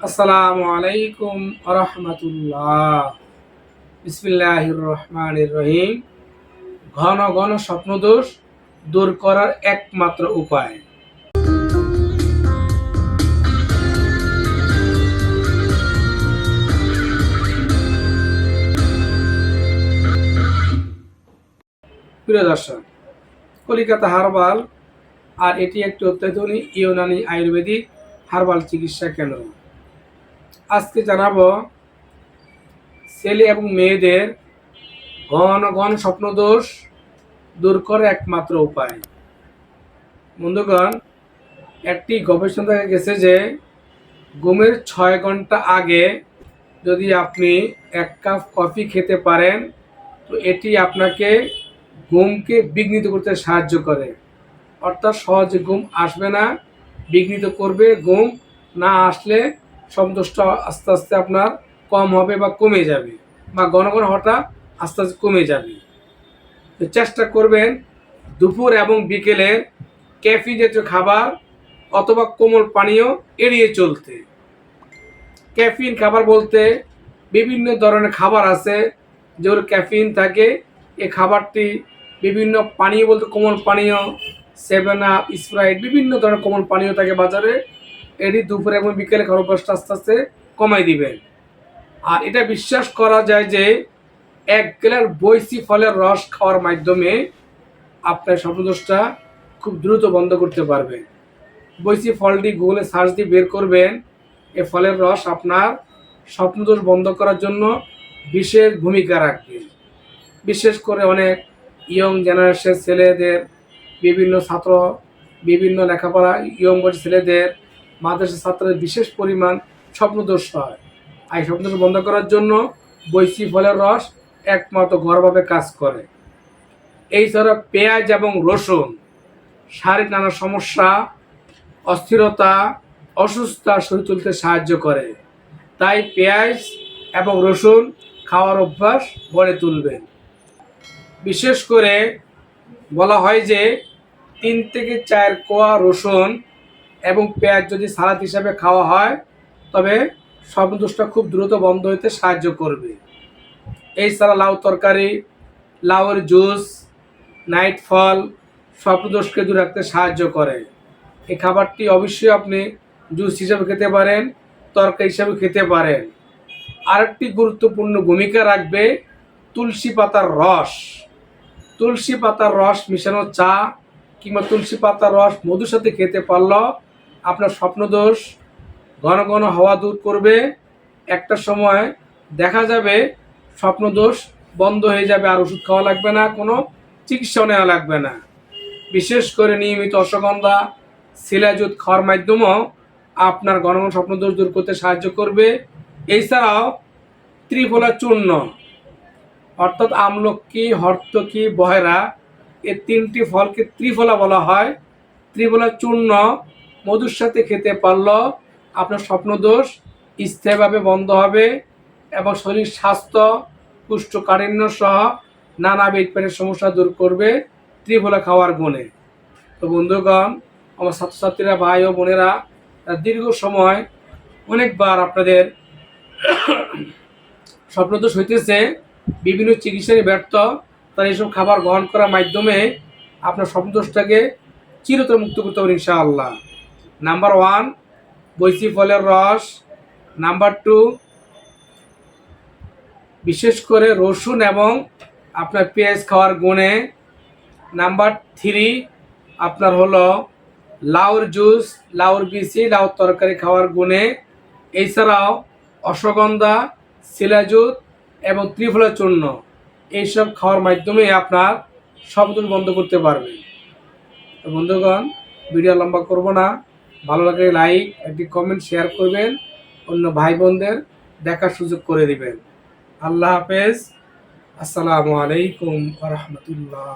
আসসালামু আলাইকুম রহমতুল্লাহ বিসমিল্লাহির রহমানির রহিম ঘন ঘন স্বপ্নদোষ দূর করার একমাত্র উপায়। প্রিয় দর্শক, কলিকাতা হারবাল, আর এটি একটি অত্যাধুনিক ইউনানি আয়ুর্বেদিক হারবাল চিকিৎসা কেন্দ্র। আজকে জানাব, ছেলে এবং মেয়েদের ঘন ঘন স্বপ্নদোষ দূর করার একমাত্র উপায়। বন্ধুগণ, একটি গবেষণা দেখা গেছে যে ঘুমের ছয় ঘণ্টা আগে যদি আপনি এক কাপ কফি খেতে পারেন, তো এটি আপনাকে ঘুমকে বিঘ্নিত করতে সাহায্য করে। অর্থাৎ সহজে ঘুম আসবে না, বিঘ্নিত করবে ঘুম, না আসলে সন্তোষটা আস্তে আস্তে আপনার কম হবে বা কমে যাবে বা ঘন ঘন হওয়াটা আস্তে আস্তে কমে যাবে। তো চেষ্টা করবেন দুপুর এবং বিকেলে ক্যাফি জাতীয় খাবার অথবা কোমল পানীয় এড়িয়ে চলতে। ক্যাফিন খাবার বলতে বিভিন্ন ধরনের খাবার আছে যেগুলো ক্যাফিন থাকে। এই খাবারটি বিভিন্ন পানীয় বলতে কোমল পানীয়, সেভেন আপ, স্প্রাইট, বিভিন্ন ধরনের কোমল পানীয় থাকে বাজারে। এটি দুপুরে এবং বিকেলে খাওয়ার আস্তে আস্তে কমাই দিবেন আর এটা বিশ্বাস করা যায় যে এক গ্লাস বৈশি ফলের রস খাওয়ার মাধ্যমে আপনার স্বপ্নদোষটা খুব দ্রুত বন্ধ করতে পারবেন বৈশি ফলটি গুগলে সার্চ দিয়ে বের করবেন, এ ফলের রস আপনার স্বপ্নদোষ বন্ধ করার জন্য বিশেষ ভূমিকা রাখবে। বিশেষ করে অনেক ইয়ং জেনারেশন ছেলেদের, বিভিন্ন ছাত্র, বিভিন্ন লেখাপড়া ইয়ং বয়সী ছেলেদের মাদ্রাসা ছাত্রদের বিশেষ পরিমাণ স্বপ্নদোষ হয়। এই স্বপ্নদোষ বন্ধ করার জন্য বৈশি ফলের রস একমাত্র ঘরভাবে কাজ করে। এই পেঁয়াজ এবং রসুন শারীরিক নানা সমস্যা, অস্থিরতা, অসুস্থতা সই তুলতে সাহায্য করে। তাই পেঁয়াজ এবং রসুন খাওয়ার অভ্যাস গড়ে তুলবেন। বিশেষ করে বলা হয় যে তিন থেকে চার কোয়া রসুন এবং পেঁয়াজ যদি সালাদ হিসাবে খাওয়া হয়, তবে স্বপ্নদোষটা খুব দ্রুত বন্ধ হতে সাহায্য করবে। এই ছাড়া লাউ তরকারি, লাউয়ের জুস, নাইট ফল স্বপ্নদোষকে দূর রাখতে সাহায্য করে। এই খাবারটি অবশ্যই আপনি জুস হিসাবে খেতে পারেন তরকারি হিসাবে খেতে পারেন। আরেকটি গুরুত্বপূর্ণ ভূমিকা রাখবে তুলসী পাতার রস। তুলসী পাতার রস মিশানো চা কিংবা তুলসী পাতার রস মধুর সাথে খেতে পারলেও আপনার স্বপ্নদোষ ঘন ঘন হওয়া দূর করবে। একটা সময় দেখা যাবে স্বপ্নদোষ বন্ধ হয়ে যাবে, আর ওষুধ খাওয়া লাগবে না, কোনো চিকিৎসা নেওয়া লাগবে না। বিশেষ করে নিয়মিত অশ্বগন্ধা শিলাজুত খাওয়ার মাধ্যমেও আপনার ঘন ঘন স্বপ্নদোষ দূর করতে সাহায্য করবে। এছাড়াও ত্রিফলা চূর্ণ, অর্থাৎ আমলকি, হর্তকি, বহেরা এই তিনটি ফলকে ত্রিফলা বলা হয়। ত্রিফলা চূর্ণ মধুর সাথে খেতে পারলেও আপনার স্বপ্নদোষ স্থায়ীভাবে বন্ধ হবে এবং শরীর স্বাস্থ্য কুষ্ঠকাঠিন্য সহ নানা পেটের সমস্যা দূর করবে ত্রিফলা খাওয়ার গুণে। তো বন্ধুগণ, আমার ছাত্রছাত্রীরা, ভাই ও বোনেরা দীর্ঘ সময় অনেকবার আপনাদের স্বপ্নদোষ হইতেছে, বিভিন্ন চিকিৎসায় ব্যর্থ, তারা এইসব খাবার গ্রহণ করার মাধ্যমে আপনার স্বপ্নদোষটাকে চিরতর মুক্ত করতে পারেন ইনশাআল্লাহ। নাম্বার ওয়ান বৈশি ফলের রস। নাম্বার টু বিশেষ করে রসুন এবং আপনার পেঁয়াজ খাওয়ার গুণে। নাম্বার থ্রি আপনার হলো লাউর জুস, লাউর বিচি, লাউর তরকারি খাওয়ার গুণে। এছাড়াও অশ্বগন্ধা শিলাজুত এবং ত্রিফলা চূর্ণ, এইসব খাওয়ার মাধ্যমে আপনার শব্দ বন্ধ করতে পারবেন। বন্ধুগণ ভিডিও লম্বা করব না। ভালো লাগলে লাইক একটি কমেন্ট শেয়ার করবেন, অন্য ভাই বোনদের দেখার সুযোগ করে দিবেন। আল্লাহ হাফেজ। আসসালামু আলাইকুম রহমতুল্লাহ।